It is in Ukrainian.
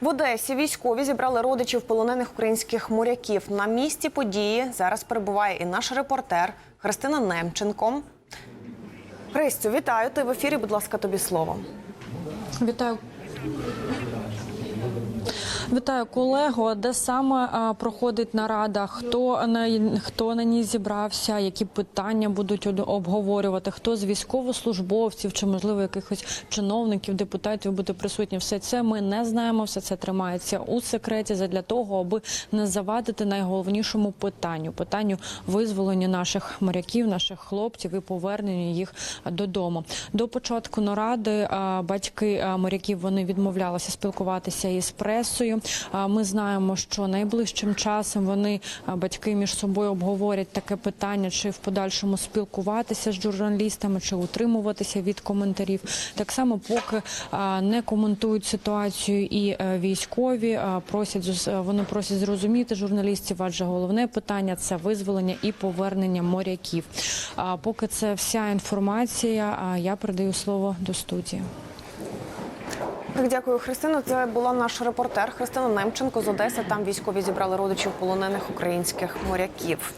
В Одесі військові зібрали родичів полонених українських моряків. На місці події зараз перебуває і наш репортер Христина Немченко. Христю, вітаю. Ти в ефірі. Будь ласка, тобі слово. Вітаю. Вітаю колего. Де саме проходить нарада? Хто на хто на ній зібрався? Які питання будуть обговорювати? Хто з військовослужбовців чи можливо якихось чиновників, депутатів буде присутні? Все це ми не знаємо. Все це тримається у секреті задля того, аби не завадити найголовнішому питанню питанню визволення наших моряків, наших хлопців і повернення їх додому. До початку наради батьки моряків вони відмовлялися спілкуватися із пресою. Ми знаємо, що найближчим часом вони батьки між собою обговорять таке питання, чи в подальшому спілкуватися з журналістами, чи утримуватися від коментарів. Так само, поки не коментують ситуацію і е, військові просять зус- вони просять зрозуміти журналістів, адже головне питання це визволення і повернення моряків. Поки це вся інформація, я передаю слово до студії. Дякую, Христина. Це була наш репортер Христина Немченко з Одеси. Там військові зібрали родичів полонених українських моряків.